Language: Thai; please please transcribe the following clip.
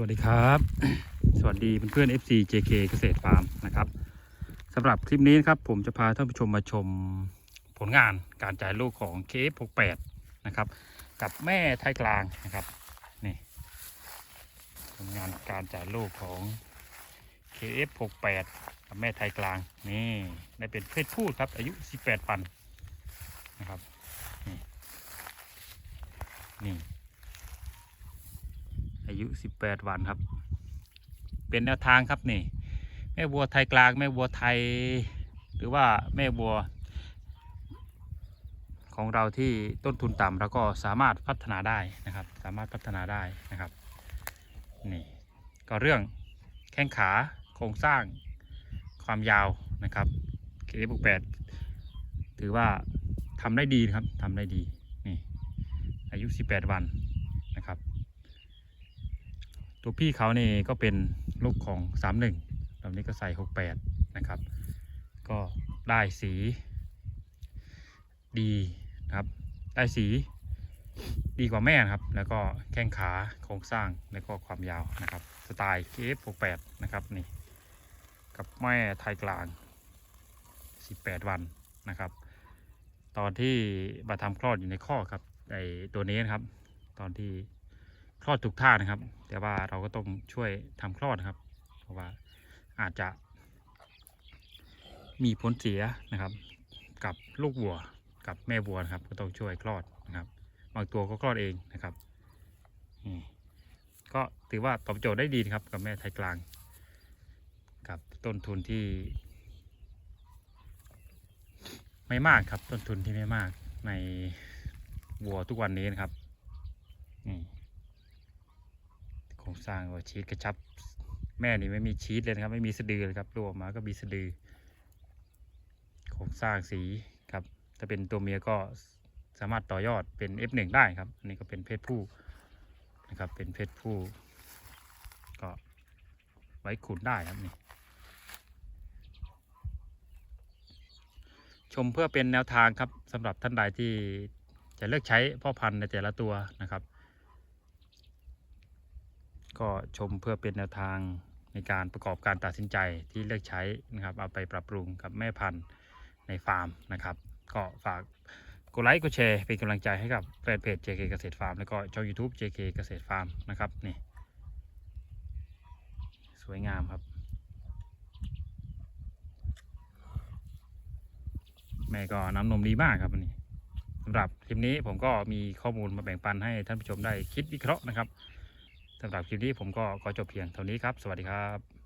วัสดีครับ สวัสดีเพื่อนๆ FC JK เกษตรฟาร์มนะครับสำหรับคลิปนี้นะครับผมจะพาท่านผู้ชมมาชมผลงานการจ่ายลูกของ KF68 นะครับ กับแม่ไทยกลางนะครับนี่ผลงานการจ่ายลูกของ KF68 กับแม่ไทยกลางนี่ได้เป็นเพศผู้ครับอายุ 18 ปันนะครับนี่นี่ ยุ 18 วันครับ เป็นแนวทางครับนี่ แม่วัวไทยกลางแม่วัวไทย หรือว่าแม่วัว ของเราที่ต้นทุนต่ำแล้วก็สามารถพัฒนาได้นะครับ สามารถพัฒนาได้นะครับนี่ก็เรื่องแข้งขาโครงสร้างความยาวนะครับเคบุกแปดถือว่าทำได้ดีครับทำได้ดีนี่อายุ 18 วัน ตัวพี่เขานี่ก็เป็นลูกของ31ลำนี้ก็ใส่68นะครับ ก็ได้สีดีนะครับ ได้สีดีกว่าแม่นะครับ แล้วก็แข้งขาโครงสร้างแล้วก็ความยาวนะครับ สไตล์ KF68 นะครับนี่ กับแม่ไทยกลาง 18 วันนะครับ ตอนที่มาทำคลอดอยู่ในข้อครับไอตัวนี้นะครับ ตอนที่ คลอดถูกท่านะครับ แต่ว่าเราก็ต้องช่วยทำคลอดนะครับ เพราะว่าอาจจะ มีผลเสียนะครับ กับลูกวัวกับแม่วัวนะครับ ก็ต้องช่วยคลอดนะครับ บางตัวก็คลอดเองนะครับนี่ก็ถือว่าตอบโจทย์ได้ดีครับกับแม่ไทยกลาง กับต้นทุนที่ ไม่มากครับต้นทุนที่ไม่มากในวัวทุกวันนี้นะครับนี่โคร งสร้างวัวชีสกระชับ แม่นี่ไม่มีชีสเลยนะครับ ไม่มีสะดือเลยครับลูกออกมาก็มีสะดือโครงสร้างสีครับ ถ้าเป็นตัวเมียก็สามารถต่อยอดเป็น F1 ได้ครับ อันนี้ก็เป็นเพศผู้นะครับเป็นเพศผู้ ก็ไว้ขุนได้ครับนี่ชมเพื่อเป็นแนวทางครับสำหรับท่านใดที่จะเลือกใช้พ่อพันธุ์ในแต่ละตัวนะครับ ก็ชมเพื่อเป็นแนวทางในการประกอบการตัดสินใจที่เลือกใช้นะครับ เอาไปปรับปรุงกับแม่พันธุ์ในฟาร์มนะครับ ก็ฝากกดไลค์กดแชร์เป็นกำลังใจให้กับแฟนเพจ JK เกษตรฟาร์มแล้วก็ช่อง YouTube JK เกษตรฟาร์มนะครับนี่สวยงามครับ แม่ก็น้ำนมดีมากครับอันนี้สำหรับคลิปนี้ผมก็มีข้อมูลมาแบ่งปันให้ท่านผู้ชมได้คิดวิเคราะห์นะครับ สำหรับคลิปนี้ผมก็ขอจบเพียงเท่านี้ครับ สวัสดีครับ